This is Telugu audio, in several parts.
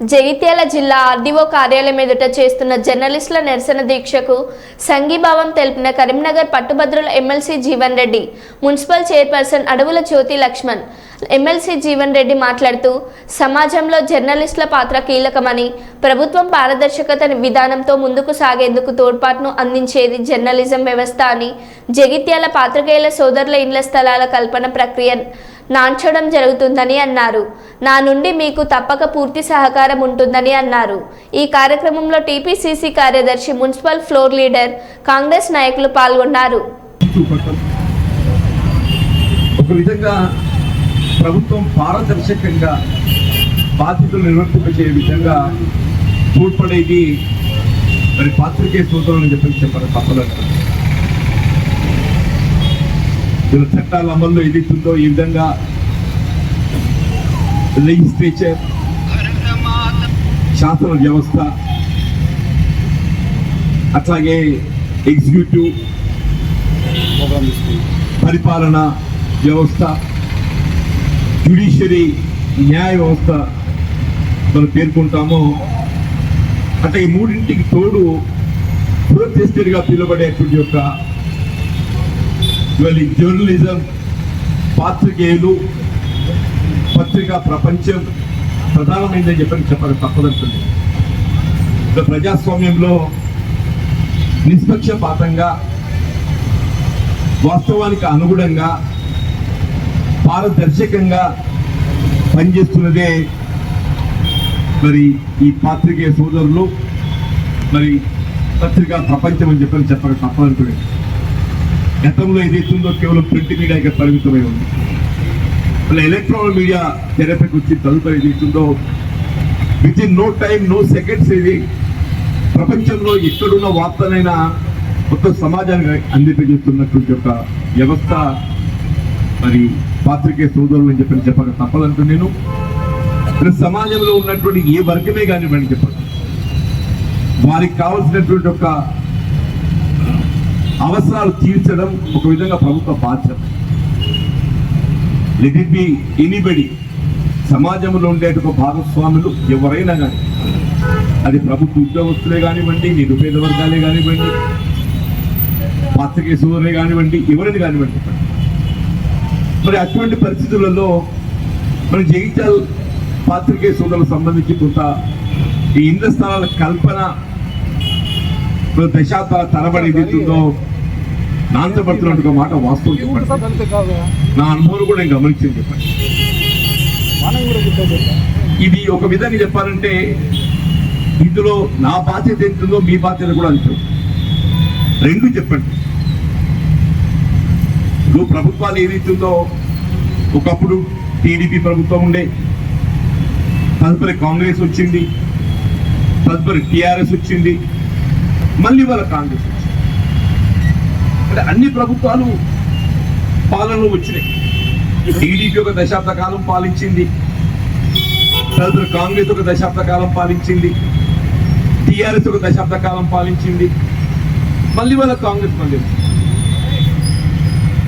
జగిత్యాల జిల్లా ఆర్డీఓ కార్యాలయం ఎదుట చేస్తున్న జర్నలిస్టుల నిరసన దీక్షకు సంఘీభావం తెలిపిన Karimnagar పట్టుభద్రుల MLC Jeevan Reddy municipal chairperson Adavula Jyothi Lakshman. MLC Jeevan Reddy మాట్లాడుతూ సమాజంలో జర్నలిస్టుల పాత్ర కీలకమని ప్రభుత్వం పారదర్శకత విధానంతో ముందుకు సాగేందుకు తోడ్పాటును అందించేది జర్నలిజం వ్యవస్థ అని జగిత్యాల పాత్రికేయుల సోదరుల ఇండ్ల స్థలాల కల్పన ప్రక్రియ నాంచడం జరుగుతుందని అన్నారు. నా నుండి మీకు తప్పక పూర్తి సహకారం ఉంటుందని అన్నారు. ఈ కార్యక్రమంలో టీపీసీసీ కార్యదర్శి మున్సిపల్ ఫ్లోర్ లీడర్ కాంగ్రెస్ నాయకులు పాల్గొన్నారు. ఒక విధంగా ప్రభుత్వం పారదర్శకంగా బాధ్యతలు నిర్వర్తింపజే విధంగా తోడ్పడేది మరి పాత్రికేయ సోదరులను చెప్పి చెప్పారు తప్పదంట ఇలా చట్టాల అమల్లో ఏదైతుందో ఈ విధంగా లెజిస్లేచర్ శాసన వ్యవస్థ అట్లాగే ఎగ్జిక్యూటివ్ పరిపాలన వ్యవస్థ జ్యుడిషియరీ న్యాయ వ్యవస్థ మనం పేర్కొంటామో అంటే ఈ మూడింటికి తోడు ప్రొఫెసర్గా పిలువబడేటువంటి యొక్క ఇవాళ జర్నలిజం పాత్రికేయులు పత్రికా ప్రపంచం ప్రధానమైందని చెప్పని చెప్పడం తప్పదంటుంది. ఇక ప్రజాస్వామ్యంలో నిష్పక్షపాతంగా వాస్తవానికి అనుగుణంగా పారదర్శకంగా పనిచేస్తున్నదే మరి ఈ పాత్రికేయ సోదరులు మరి పత్రికా ప్రపంచం అని చెప్పని చెప్పక తప్పదంటున్నాయి గతంలో ఏదైతుందో కేవలం ప్రింట్ మీడియాకి పరిమితమై ఉంది. అలా ఎలక్ట్రానిక్ మీడియా తెరపైకి వచ్చి తదుపరి ఏదైతుందో within no time no seconds ఇది ప్రపంచంలో ఎక్కడున్న వార్తనైనా మొత్తం సమాజానికి అందింపజేస్తున్నటువంటి ఒక వ్యవస్థ. మరి పాత్రికే సోదరులు అని చెప్పని చెప్పక తప్పదంటూ నేను సమాజంలో ఉన్నటువంటి ఏ వర్గమే కానివ్వండి చెప్పండి. వారికి కావాల్సినటువంటి ఒక అవసరాలు తీర్చడం ఒక విధంగా ప్రభుత్వ బాధ్యత. లెట్ ఇట్ బి ఎనీబడి సమాజంలో ఉండే ఒక భాగస్వాములు ఎవరైనా కానీ అది ప్రభుత్వ ఉద్యోగస్తులే కానివ్వండి నిరుపేద వర్గాలే కానివ్వండి పాత్రికేయ సోదరులే కానివ్వండి ఎవరిని కానివ్వండి. మరి అటువంటి పరిస్థితులలో మరి జగిత్యాల పాత్రికేయ సోదరులకు సంబంధించి కొంత ఈ ఇంద్ర స్థానాల కల్పన ఇప్పుడు దశాబ్దాల తరబడి ఏదైతుందో నాంతపడుతున్నట్టు మాట వాస్తవం చెప్పండి. నా అనుభవం కూడా నేను గమనించింది చెప్పండి. ఇది ఒక విధంగా చెప్పాలంటే ఇందులో నా బాధ్యత ఎంతుందో మీ బాధ్యత కూడా అంతే. రెండు చెప్పండి. ఇప్పుడు ప్రభుత్వాలు ఏదైతుందో ఒకప్పుడు టీడీపీ ప్రభుత్వం ఉండే తదుపరి కాంగ్రెస్ వచ్చింది తదుపరి టిఆర్ఎస్ వచ్చింది మళ్ళీ వాళ్ళ కాంగ్రెస్ అంటే అన్ని ప్రభుత్వాలు పాలనలో వచ్చినాయి. టీడీపీ ఒక దశాబ్ద కాలం పాలించింది. తదుపరి కాంగ్రెస్ ఒక దశాబ్ద కాలం పాలించింది. టీఆర్ఎస్ ఒక దశాబ్ద కాలం పాలించింది. మళ్ళీ వాళ్ళ కాంగ్రెస్ మళ్ళీ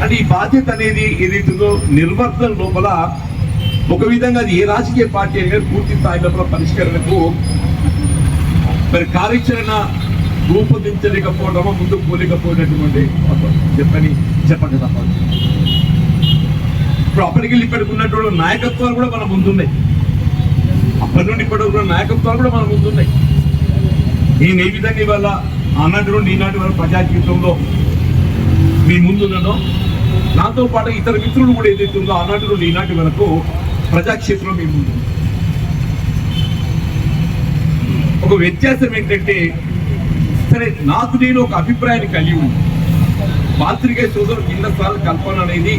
అంటే ఈ బాధ్యత అనేది ఏదైతుందో నిర్వర్తన లోపల ఒక విధంగా అది ఏ రాజకీయ పార్టీ అయినా పూర్తి స్థాయి లోపల పరిష్కరణకు మరి కార్యాచరణ రూపొందించలేకపోవడమో ముందుకు పోలేకపోయినటువంటి చెప్పని చెప్పక తప్పదు ఇప్పుడు అప్పటికి వెళ్ళి ఇప్పటికి ఉన్నటువంటి నాయకత్వాలు కూడా మన ముందున్నాయి. అప్పటి నుండి ఇప్పటికి ఉన్న నాయకత్వాలు కూడా మన ముందున్నాయి. నేను ఏ విధంగా ఇవాళ ఆనాటి నుండి ఈనాటి వరకు ప్రజా జీవితంలో మీ ముందున్నానో నాతో పాటు ఇతర మిత్రులు కూడా ఏదైతే ఉందో ఆనాటి నుండి ఈనాటి వరకు ప్రజాక్షేత్రం మీ ముందు ఉంది. ఒక వ్యత్యాసం ఏంటంటే సరే నాకు నేను ఒక అభిప్రాయాన్ని కలిగి ఉంది పాత్రికేయ సోదరు కింద స్థాయి కల్పన అనేది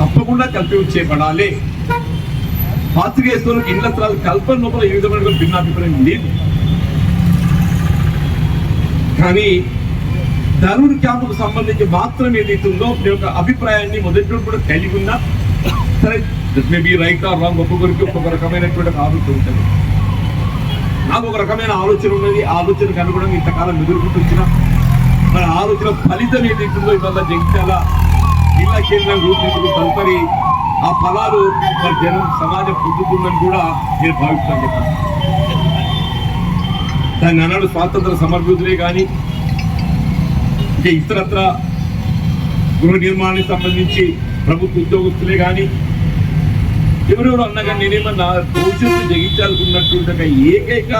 తప్పకుండా కల్పించేయబడాలి పాత్రికేయ సోదరు కింద స్థలాలు కల్పన లోపల ఏ విధమైన భిన్నాభిప్రాయం లేదు. కానీ ధనుడు క్యాంపుకు సంబంధించి మాత్రం ఏదైతే ఉందో యొక్క అభిప్రాయాన్ని మొదటి కూడా కలిగి ఉన్నా. సరే maybe right or wrong ఒక్కొక్కరికి ఒక్కొక్క రకమైనటువంటి ఒక ఆలోచన ఉంటుంది. నాకు ఒక రకమైన ఆలోచన ఉన్నది. ఆ ఆలోచనకు అనుగుణంగా ఇంతకాలం ఎదుర్కొంటూ మన ఆలోచన ఫలితం ఏదైతుందో ఇవాళ జగిత్యాల జిల్లా కేంద్రం రూపొందుకు తదుపరి ఆ ఫలాలు మరి జనం సమాజం పొందుతుందని కూడా నేను భావిస్తాను. దాన్ని అన్నాడు స్వాతంత్ర సమర్థులే కానీ ఇంకా ఇతరత్ర గృహ నిర్మాణానికి సంబంధించి ప్రభుత్వ ఉద్యోగస్తులే కానీ ఎవరెవరు అన్నా కానీ నేనేమన్నా భవిష్యత్తు జగించాలనుకున్నటువంటి ఒక ఏకైక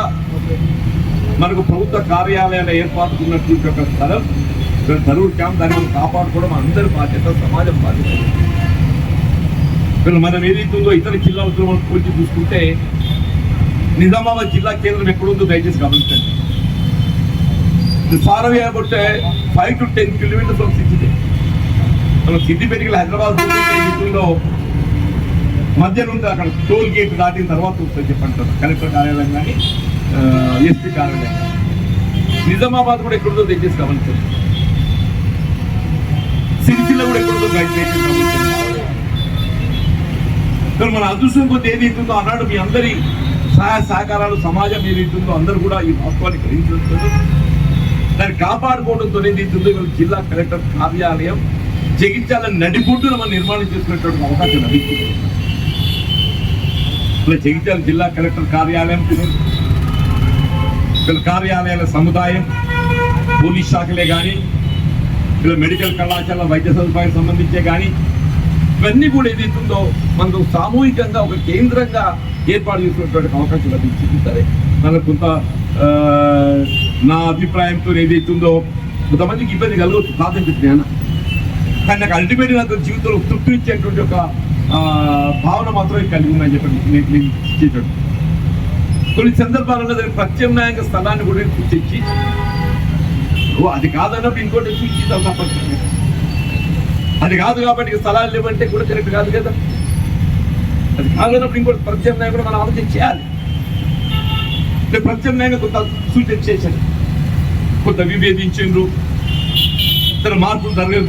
మనకు ప్రభుత్వ కార్యాలయాల ఏర్పాటుకున్నటువంటి ఒక స్థలం ఇక్కడ ధరూర్ క్యాంప్ దాన్ని మనం కాపాడుకోవడం అందరి బాధ్యత సమాజం బాధ్యత. ఇక్కడ మనం ఏదైతుందో ఇతర జిల్లాలతో మనం పోల్చి చూసుకుంటే నిజామాబాద్ జిల్లా కేంద్రం ఎక్కడుందో దయచేసి గమనించండి. సారవి అనుకుంటే five to ten kilometres from city మనం సిద్దిపేటకి హైదరాబాద్లో మధ్యలో ఉంది అక్కడ టోల్ గేట్ దాటిన తర్వాత వస్తుంది చెప్పంటారు కలెక్టర్ కార్యాలయం కానీ ఎస్పీ కార్యాలయం నిజామాబాద్ కూడా ఎక్కడుందో దయచేసి గమనించండి సిరిసిల్ల కూడా ఎక్కడుందో దయచేసి గమనించండి మన అదృష్టం కొద్ది ఏది అవుతుందో అన్నాడు మీ అందరి సహాయ సహకారాలు సమాజం ఏది ఇస్తుందో అందరూ కూడా ఈ వాస్తవాన్ని గ్రహించుంటుంది దాన్ని కాపాడుకోవడంతో ఏది అవుతుందో జిల్లా కలెక్టర్ కార్యాలయం జగిత్యాల నడిబొడ్డున మనం నిర్మాణం చేసుకునేటువంటి అవకాశం లభిస్తుంది. ఇలా జగిత్యాల జిల్లా కలెక్టర్ కార్యాలయం ఇక్కడ కార్యాలయాల సముదాయం పోలీస్ శాఖలే కానీ ఇలా మెడికల్ కళాశాల వైద్య సదుపాయం సంబంధించే కానీ ఇవన్నీ కూడా ఏదైతుందో మనకు సామూహికంగా ఒక కేంద్రంగా ఏర్పాటు చేసినటువంటి అవకాశం లభించింది. సరే మనకు కొంత నా అభిప్రాయంతో ఏదైతుందో కొంతమందికి ఇబ్బంది కలగవచ్చు ప్రాథమిక జ్ఞానం. కానీ నాకు అల్టిమేట్ నాకు జీవితంలో తృప్తి ఇచ్చేటువంటి ఒక ఆ, భావన మాత్రమే కలిగి ఉందని చెప్పి నేను నేను కొన్ని సందర్భాలలో దానికి ప్రత్యామ్నాయంగా స్థలాన్ని కూడా తెచ్చి ఓ అది కాదన్నప్పుడు ఇంకోటి సూచించాలి తప్పనిసరిగా అది కాదు కాబట్టి స్థలాలు లేవంటే కూడా కరెక్ట్ కాదు కదా. అది కాదన్నప్పుడు ఇంకోటి ప్రత్యామ్నాయం కూడా మనం ఆలోచన చేయాలి. అంటే ప్రత్యామ్నాయంగా కొంత సూచన చేశారు కొంత విభేదించిండ్రు. ఇతర మార్పులు జరగదు